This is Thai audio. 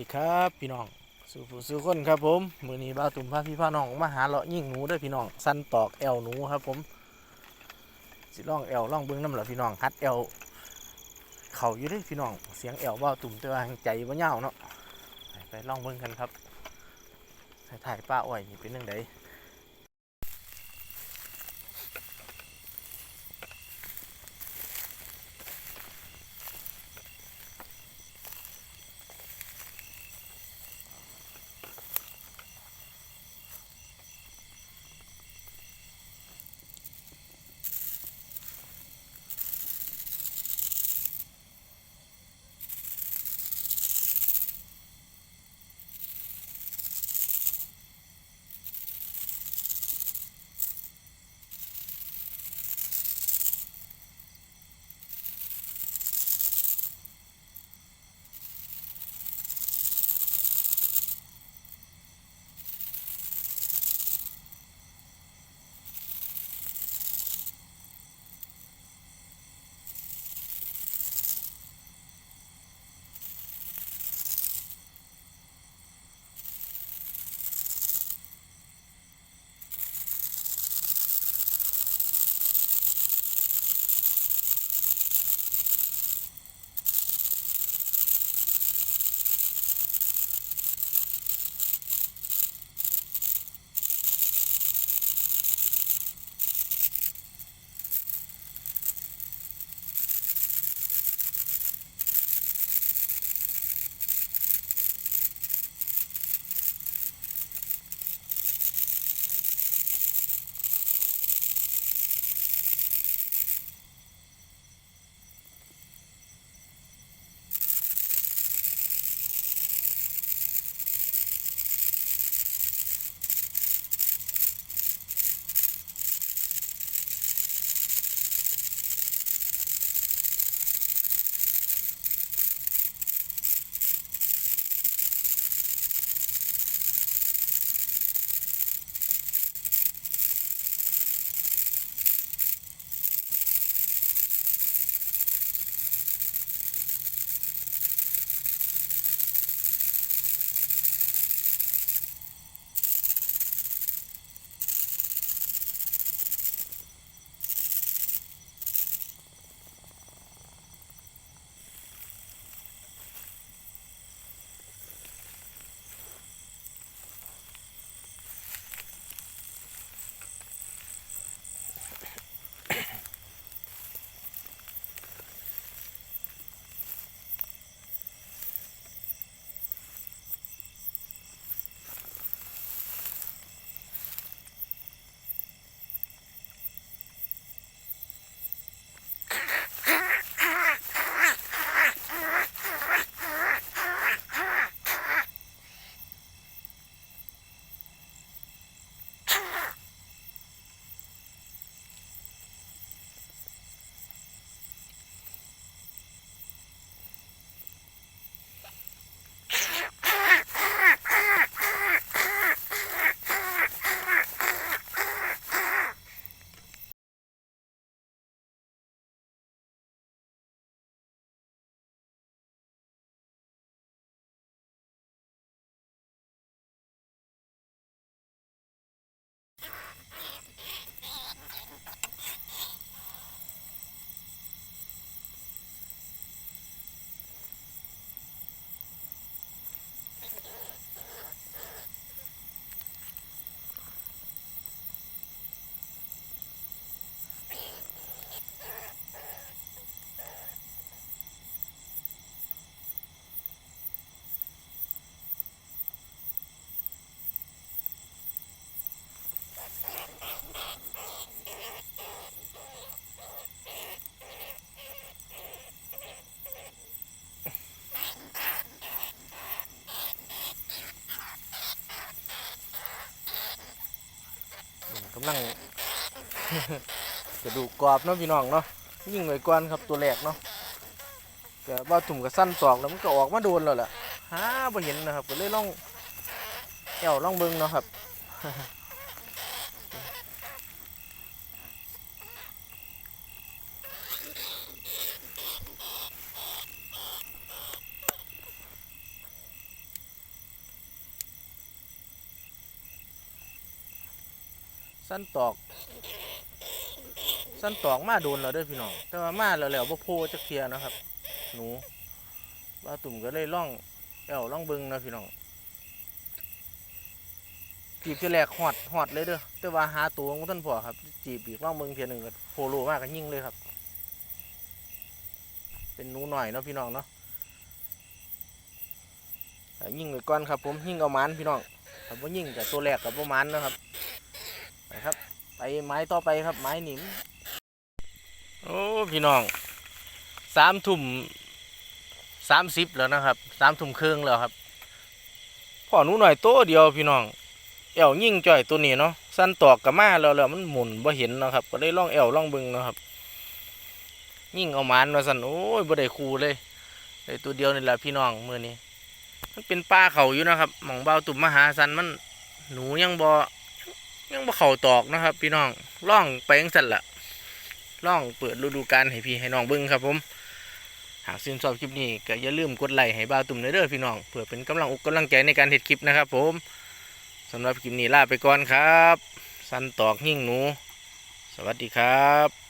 ดีครับพี่น้องสู่ผู้สู่คนครับผมมือนี้บ้าตุ่มพาพี่พาน้องมาหาเลาะยิ่งหนูด้วยพี่น้องสั้นตอกแอวหนูครับผมสิล่องแอวล่องเบิ้งน้ำเหรอพี่น้องฮัดแอวเข่าอยู่ด้วยพี่น้องเสียงแอวบ้าตุ่มตัวางใจว่าเน่าวเนาะไปล่องเบิ้งกันครับถ่ายป้าอ้อยนี่เป็นเรื่องใด กำลังกระดูกกรอบเนาะพี่น้องเนาะยิ่งไว้ก่อนครับตัวแรกเนาะก็บ้าถุ่มกับสั้นตอกแล้วมันก็ออกมาโดนแล้วแหละหาบ่เห็นนะครับก็เลยล่องแอวล่องเบิ้งเนาะครับ สั้นตอก สั้นตอกมาโดนเราด้วยพี่น้อง แต่ว่ามาแล้วแล้วบ่โพจักเทียนะครับ หนูบ้าตุ่มก็เลยล่องแอวล่องเบิงนะพี่น้องจีบจะแหลกหอดหอดเลยเด้อแต่ว่าหาตัวของท่านพ่อครับ จีบอีกล่องเบิงเทียหนึ่งก็โพโลมากก็ยิ่งเลยครับ เป็นหนูหน่อยเนาะพี่น้องเนาะยิ่งไปก่อนครับ ผมยิ่งเอามันพี่น้องถ้าว่ายิ่งกับตัวแรกกับประมันนะครับ ไปครับ ไปไม้ต่อไปครับไม้หนิม โอ้พี่น้องสามทุ่มสามสิบแล้วนะครับสามทุ่มครึ่งแล้วครับพ่อหนูหน่อยโตเดียวพี่น้องแอวยิ่งจ่อยตัวนี้เนาะสั้นตอกกับมาแล้วแล้วมันหมุนบ่เห็นเนาะครับ ก็ได้ล่องแอวล่องบึงเนาะครับยิ่งเอามันมาสั่นโอ้ยบ่ได้คูเลยได้ตัวเดียวนี่แหละพี่น้องมือนี้ มันเป็นป่าเขาอยู่นะครับหมองเบาตุ่มมหาสันมันหนูยังบ่ ยังบ่เข่าตอกนะครับ พี่น้องล่องไปยังสั่นละล่องเปิดฤดูกาลให้พี่ให้น้องเบิ้งครับผมหากชื่นชอบคลิปนี้ก็อย่าลืมกดไลค์ให้บ้าตุ่มเด้อพี่น้องเพื่อเป็นกำลังอกกำลังใจในการเห็ดคลิปนะครับ ผมสำหรับคลิปนี้ลาไปก่อนครับ สันตอกหิ่งหนู สวัสดีครับ